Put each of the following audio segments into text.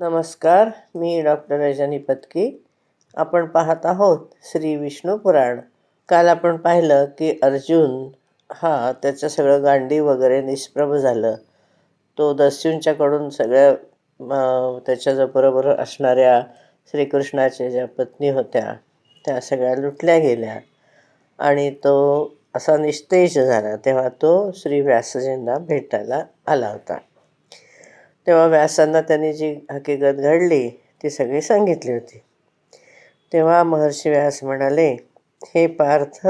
नमस्कार मी डॉक्टर रजनी पत्की. आपण पाहत आहोत श्री विष्णू पुराण. काल आपण पाहिलं की अर्जुन हा त्याचं सगळं गांडी वगैरे निष्प्रभ झालं. तो दस्यूंच्याकडून सगळ्या अं, बरोबर असणाऱ्या श्रीकृष्णाच्या ज्या पत्नी होत्या त्या सगळ्या लुटल्या गेल्या. आणि तो असा निस्तेज झाला तेव्हा तो श्री व्यासजींना भेटायला आला होता. तेव्हा व्यासांना त्यांनी जी हकीकत घडली ती सगळी सांगितली होती. तेव्हा महर्षी व्यास म्हणाले हे पार्थ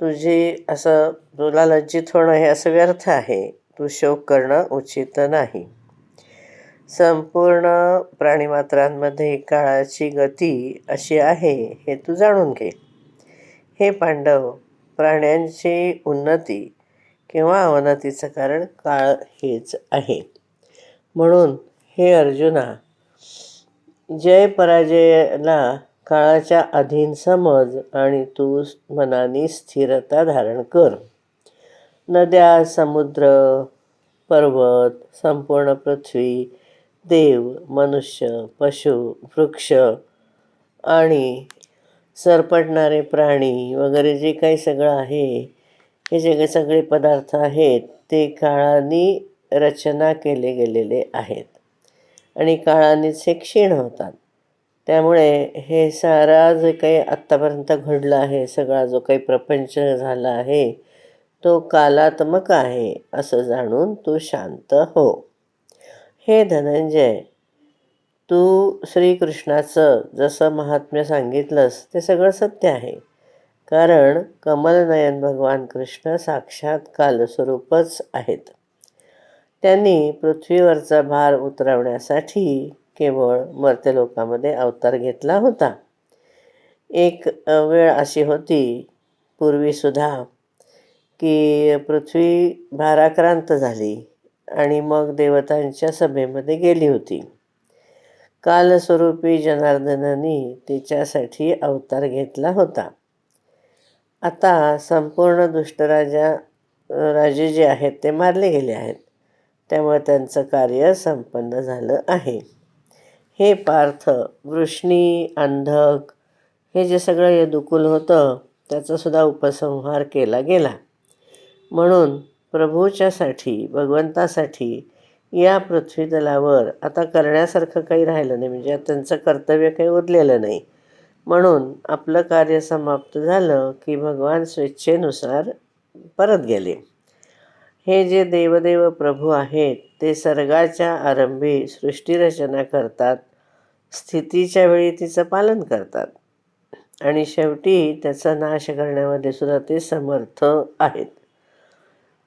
तुझी असं तुला लज्जित होणं हे असं व्यर्थ आहे. तू शोक करणं उचित नाही. संपूर्ण प्राणीमात्रांमध्ये काळाची गती अशी आहे हे तू जाणून घे. हे पांडव प्राण्यांची उन्नती किंवा अवनतीचं कारण काळ हेच आहे. म्हणून हे अर्जुना जय पराजयाला काळाच्या अधीन समज आणि तू मनाने स्थिरता धारण कर. नद्या समुद्र पर्वत संपूर्ण पृथ्वी देव मनुष्य पशु वृक्ष आणि सरपटणारे प्राणी वगैरे जे काही सगळं आहे हे जे काही सगळे पदार्थ आहेत ते काळाने रचना केले गेलेले आहेत. आणि काळानेच हे क्षीण होतात. त्यामुळे हे सारा जे काही आत्तापर्यंत घडलं आहे सगळा जो काही प्रपंच झाला आहे तो कालात्मक आहे असं जाणून तू शांत हो. हे धनंजय तू श्रीकृष्णाचं जसं महात्म्य सांगितलंस ते सगळं सत्य आहे. कारण कमलनयन भगवान कृष्ण साक्षात कालस्वरूपच आहेत. त्यांनी पृथ्वीवरचा भार उतरवण्यासाठी केवळ मर्त्यलोकामध्ये अवतार घेतला होता. एक वेळ अशी होती पूर्वीसुद्धा की पृथ्वी भाराक्रांत झाली आणि मग देवतांच्या सभेमध्ये गेली होती. कालस्वरूपी जनार्दनाने तिच्यासाठी अवतार घेतला होता. आता संपूर्ण दुष्टराजा राजे जे आहेत ते मारले गेले आहेत. त्यामुळे त्यांचं कार्य संपन्न झालं आहे. हे पार्थ वृष्णी अंधक हे जे सगळं यदुकुल होतं त्याचासुद्धा उपसंहार केला गेला. म्हणून प्रभूच्यासाठी भगवंतासाठी या पृथ्वीतलावर आता करण्यासारखं काही राहिलं नाही. म्हणजे त्यांचं कर्तव्य काही उरलेलं नाही. म्हणून आपलं कार्य समाप्त झालं की भगवान स्वेच्छेनुसार परत गेले. हे जे देवदेव प्रभू आहेत ते सर्गाच्या आरंभी सृष्टीरचना करतात स्थितीच्या वेळी तिचं पालन करतात. आणि शेवटी त्याचा नाश करण्यामध्ये सुद्धा ते समर्थ आहेत.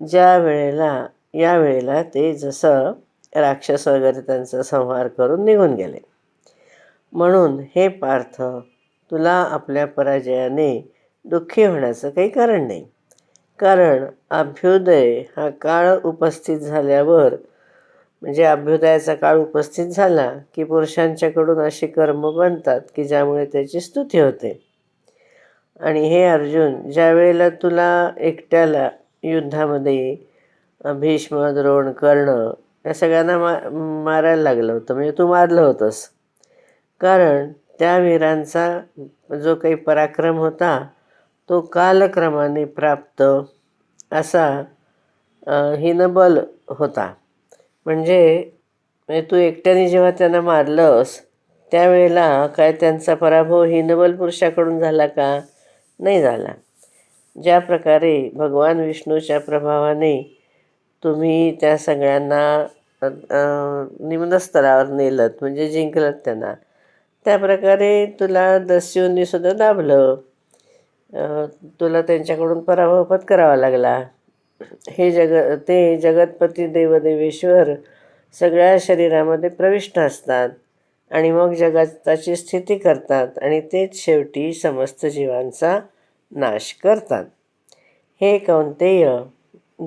ज्या वेळेला या वेळेला ते जसं राक्षस वगैरे त्यांचा संहार करून निघून गेले. म्हणून हे पार्थ तुला आपल्या पराजयाने दुःखी होण्याचं काही कारण नाही. कारण अभ्युदय हा काळ उपस्थित झाल्यावर म्हणजे अभ्युदयाचा काळ उपस्थित झाला की पुरुषांच्याकडून अशी कर्म बनतात की ज्यामुळे त्याची स्तुती होते. आणि हे अर्जुन ज्या वेळेला तुला एकट्याला युद्धामध्ये भीष्म द्रोण कर्ण या सगळ्यांना मा मारायला लागलं होतं म्हणजे तू मारलं होतंस. कारण त्या वीरांचा जो काही पराक्रम होता तो कालक्रमाने प्राप्त असा हिनबल होता. म्हणजे, म्हणजे तू एकट्याने जेव्हा त्यांना मारलंस त्यावेळेला काय त्यांचा पराभव हीनबल पुरुषाकडून झाला का? नाही झाला. ज्या प्रकारे भगवान विष्णूच्या प्रभावाने तुम्ही त्या सगळ्यांना निम्नस्तरावर निम्न स्तरावर नेलत म्हणजे जिंकलत त्यांना त्या प्रकारे तुला दस्यूंनीसुद्धा दाबलं. तुला त्यांच्याकडून पराभवपत करावा लागला. हे जग ते जगतपती देवदेवेश्वर सगळ्या शरीरामध्ये प्रविष्ट असतात आणि मग जगताची स्थिती करतात आणि तेच शेवटी समस्त जीवांचा नाश करतात. हे कौंतेय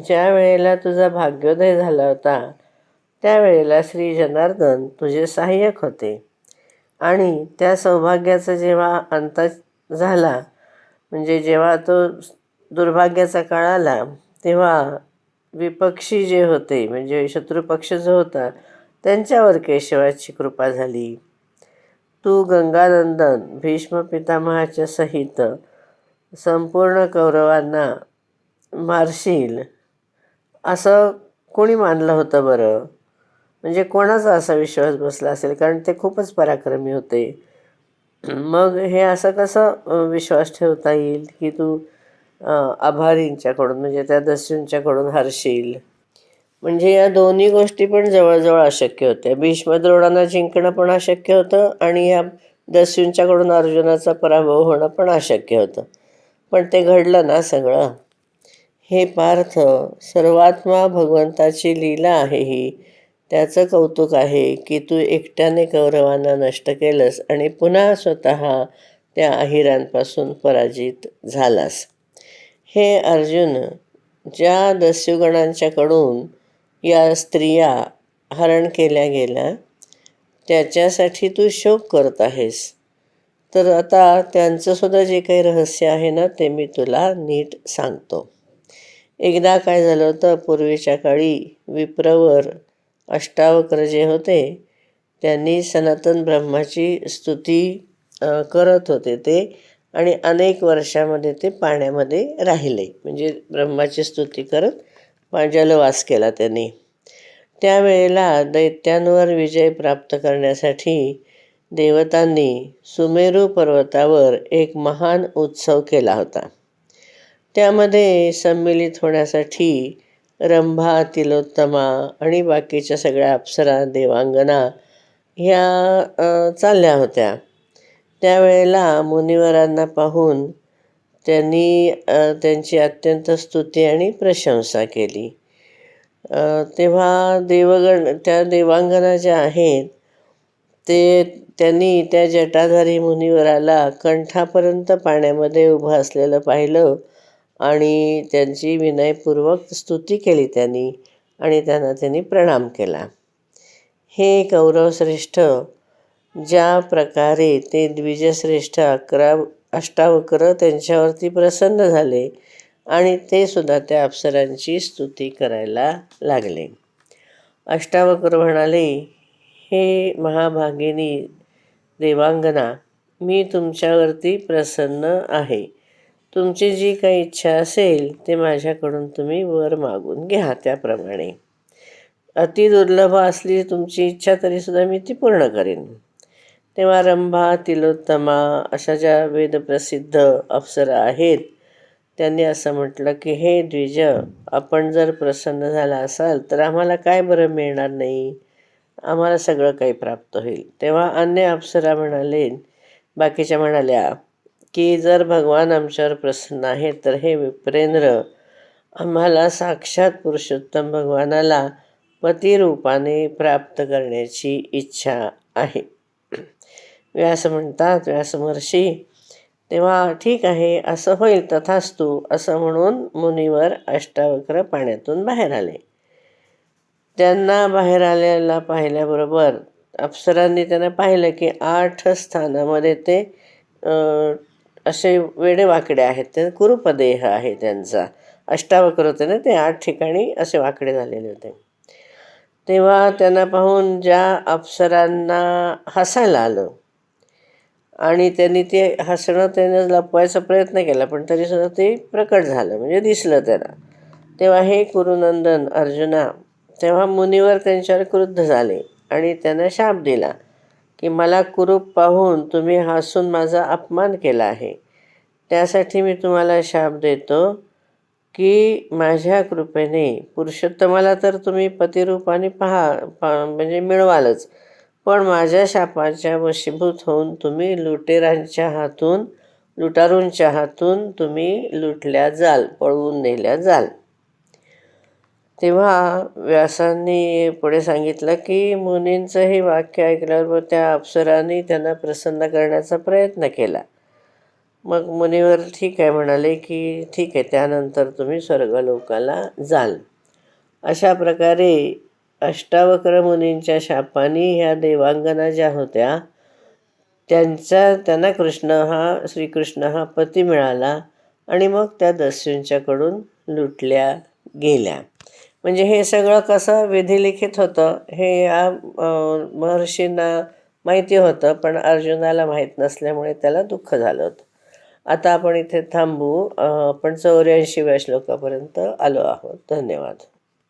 ज्या वेळेला तुझा भाग्योदय झाला होता त्यावेळेला श्री जनार्दन तुझे सहाय्यक होते. आणि त्या सौभाग्याचा जेव्हा अंत झाला म्हणजे जेव्हा तो दुर्भाग्याचा काळ आला तेव्हा विपक्षी जे होते म्हणजे शत्रुपक्ष जो होता त्यांच्यावर केशवाची कृपा झाली. तू गंगानंदन भीष्म पितामहाच्या सहित संपूर्ण कौरवांना मारशील असं कोणी मानलं होतं बरं? म्हणजे कोणाचा असा विश्वास बसला असेल? कारण ते खूपच पराक्रमी होते. मग हे असं कसं विश्वास ठेवता येईल की तू आभारींच्याकडून म्हणजे त्या दस्यूंच्याकडून हरशील? म्हणजे या दोन्ही गोष्टी पण जवळजवळ अशक्य होत्या. भीष्मद्रोणांना जिंकणं पण अशक्य होतं आणि या दस्यूंच्याकडून अर्जुनाचा पराभव होणं पण अशक्य होतं. पण ते घडलं ना सगळं? हे पार्थ सर्वात्मा भगवंताची लीला आहे ही. त्याचं कौतुक आहे की तू एकट्याने कौरवांना नष्ट केलंस आणि पुन्हा स्वतः त्या अहिरांपासून पराजित झालास. हे अर्जुन ज्या दस्युगणांच्याकडून या स्त्रिया हरण केल्या गेल्या त्याच्यासाठी तू शोक करत आहेस. तर आता त्यांचंसुद्धा जे काही रहस्य आहे ना ते मी तुला नीट सांगतो. एकदा काय झालं होतं पूर्वीच्या काळी विप्रवर अष्टावक्र जे होते त्यांनी सनातन ब्रह्माची स्तुती करत होते ते आणि अनेक वर्षामध्ये ते पाण्यामध्ये राहिले. म्हणजे ब्रह्माची स्तुती करत पा- जलवास केला त्यांनी. त्यावेळेला दैत्यांवर विजय प्राप्त करण्यासाठी देवतांनी सुमेरू पर्वतावर एक महान उत्सव केला होता. त्यामध्ये सम्मिलित होण्यासाठी रंभा तिलोत्तमा आणि बाकीच्या सगळ्या अप्सरा देवांगना ह्या चालल्या होत्या. त्यावेळेला मुनिवरांना पाहून त्यांनी त्यांची अत्यंत स्तुती आणि प्रशंसा केली. तेव्हा देवगण त्या देवांगना ज्या आहेत ते त्यांनी त्या जटाधारी मुनिवराला कंठापर्यंत पाण्यामध्ये उभं असलेलं पाहिलं. आणि त्यांची विनयपूर्वक स्तुती केली त्यांनी आणि त्यांना त्यांनी प्रणाम केला. हे कौरवश्रेष्ठ ज्या प्रकारे ते द्विजश्रेष्ठ अकरा अष्टावक्र त्यांच्यावरती प्रसन्न झाले आणि ते सुद्धा त्या अप्सरांची स्तुती करायला लागले. अष्टावक्र म्हणाले हे महाभागिनी देवांगना मी तुमच्यावरती प्रसन्न आहे. तुमची जी काही इच्छा असेल ते माझ्याकडून तुम्ही वर मागून घ्या त्याप्रमाणे. अति दुर्लभ असली तुमची इच्छा तरीसुद्धा मी ती पूर्ण करेन. तेव्हा रंभा तिलोत्तमा अशा ज्या वेदप्रसिद्ध अप्सरा आहेत त्यांनी असं म्हटलं की हे द्विज आपण जर प्रसन्न झाला असाल तर आम्हाला काय बरं मिळणार नाही? आम्हाला सगळं काही प्राप्त होईल. तेव्हा अन्य अप्सरा म्हणाले बाकीच्या म्हणाल्या की जर भगवान आमच्यावर प्रसन्न आहेत तर हे विप्रेंद्र आम्हाला साक्षात पुरुषोत्तम भगवानाला पतिरूपाने प्राप्त करण्याची इच्छा आहे. व्यास म्हणतात व्यासमहर्षी तेव्हा ठीक आहे असं होईल तथास्तू असं म्हणून मुनीवर अष्टावक्र पाण्यातून बाहेर आले. त्यांना बाहेर आलेला पाहिल्याबरोबर अप्सरांनी त्यांना पाहिलं की आठ स्थानामध्ये ते असे वेडेवाकडे आहेत. ते कुरुपदेह आहे त्यांचा. अष्टावक्र होते ना ते आठ ठिकाणी असे वाकडे झालेले होते. तेव्हा त्यांना पाहून ज्या अप्सरांना हसायला आलं आणि त्यांनी ते हसणं त्याने लपवायचा प्रयत्न केला पण तरीसुद्धा ते प्रकट झालं म्हणजे दिसलं त्यांना तेव्हा हे कुरुनंदन अर्जुना तेव्हा मुनीवर त्यांच्यावर क्रुद्ध झाले आणि त्यांना शाप दिला. की मला कुरूप पाहून तुम्ही हसून माझा अपमान केला आहे. त्यासाठी मी तुम्हाला शाप देतो की माझ्या कृपेने पुरुषोत्तमाला तर तुम्ही पतिरूपाने पहा पा म्हणजे मिळवालच. पण माझ्या शापाच्या वशीभूत होऊन तुम्ही लुटेरांच्या हातून लुटारूंच्या हातून तुम्ही लुटल्या जाल पळवून नेल्या जाल. तेव्हा व्यासांनी पुढे सांगितलं की मुनींचं हे वाक्य ऐकल्यावर त्या अप्सरांनी त्यांना प्रसन्न करण्याचा प्रयत्न केला. मग मुनीवर ठीक आहे म्हणाले की ठीक आहे त्यानंतर तुम्ही स्वर्गलोकाला जाल. अशा प्रकारे अष्टावक्र मुनींच्या शापानी ह्या देवांगना ज्या होत्या त्यांचा त्यांना कृष्ण हा श्रीकृष्ण हा पती मिळाला आणि मग त्या दस्यूंच्याकडून लुटल्या गेल्या. म्हणजे हे सगळं कसं विधिलिखित होतं हे या महर्षींना माहिती होतं पण अर्जुनाला माहीत नसल्यामुळे त्याला दुःख झालं होतं. आता आपण इथे थांबू आपण चौऱ्याऐंशीव्या श्लोकापर्यंत आलो आहोत. धन्यवाद.